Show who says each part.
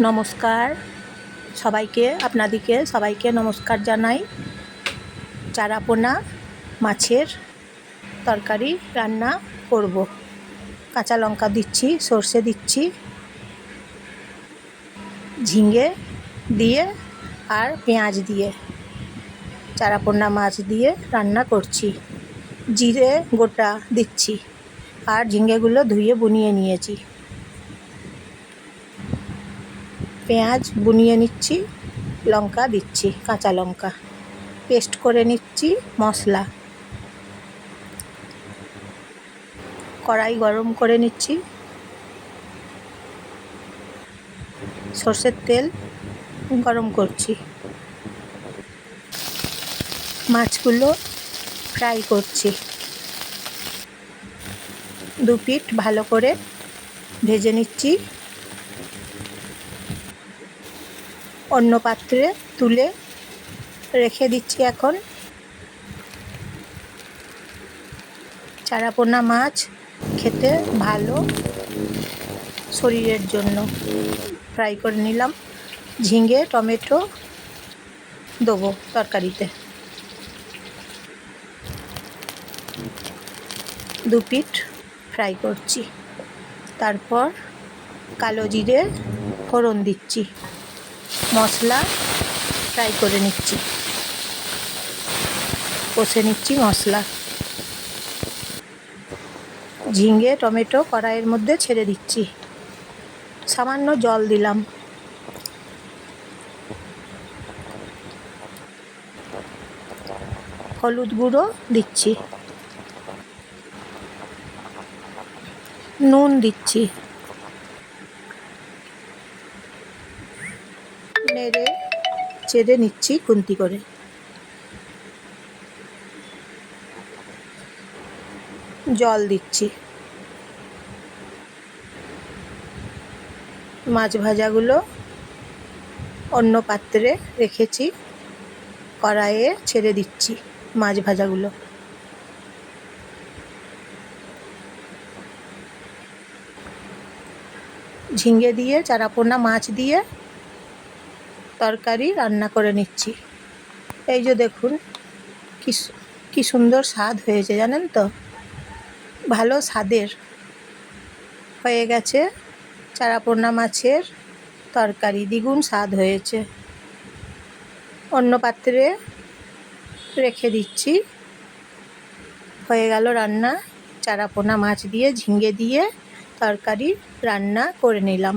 Speaker 1: নমস্কার। সবাইকে, আপনাদিকে সবাইকে নমস্কার জানাই। চারাপোনা মাছের তরকারি রান্না করব। কাঁচা লঙ্কা দিচ্ছি, সর্ষে দিচ্ছি, ঝিঙে দিয়ে আর পেঁয়াজ দিয়ে, চারাপোনা মাছ দিয়ে রান্না করছি। জিরে গোটা দিচ্ছি আর ঝিঙেগুলো ধুয়ে বুনিয়ে নিয়েছি। পেঁয়াজ বুনিয়ে নিচ্ছি, লঙ্কা দিচ্ছি, কাঁচা লঙ্কা। পেস্ট করে নিচ্ছি মশলা। কড়াই গরম করে নিচ্ছি। সর্ষের তেল গরম করছি। মাছগুলো ফ্রাই করছি। দু পিঠ ভালো করে ভেজে নিচ্ছি। অন্য পাত্রে তুলে রেখে দিচ্ছি এখন। চারাপোনা মাছ খেতে ভালো শরীরের জন্য। ফ্রাই করে নিলাম। ঝিঙে, টমেটো দেবো তরকারিতে। দু পিঠ ফ্রাই করছি। তারপর কালো জিরে ফোড়ন দিচ্ছি। মশলা ফ্রাই করে নিচ্ছি। কষে নিচ্ছি মশলা। ঝিঙে, টমেটো কড়াইয়ের মধ্যে ছেড়ে দিচ্ছি। সামান্য জল দিলাম। হলুদ গুঁড়ো দিচ্ছি। নুন দিচ্ছি। নেড়ে চেড়ে নিচ্ছি খুন্তি করে। জল দিচ্ছি। মাছ ভাজাগুলো অন্য পাত্রে রেখেছি, কড়াইয়ে ছেড়ে দিচ্ছি মাছ ভাজাগুলো। ঝিঙে দিয়ে, চারাপোনা মাছ দিয়ে তরকারি রান্না করে নিচ্ছি। এই যে দেখুন, কি সুন্দর স্বাদ হয়েছে, জানেন তো? ভালো স্বাদের। হয়ে গেছে চারাপোনা মাছের তরকারি, দ্বিগুণ স্বাদ হয়েছে। অন্য পাত্রে রেখে দিচ্ছি। হয়ে গেল রান্না, চারাপোনা মাছ দিয়ে ঝিঙে দিয়ে তরকারি রান্না করে নিলাম।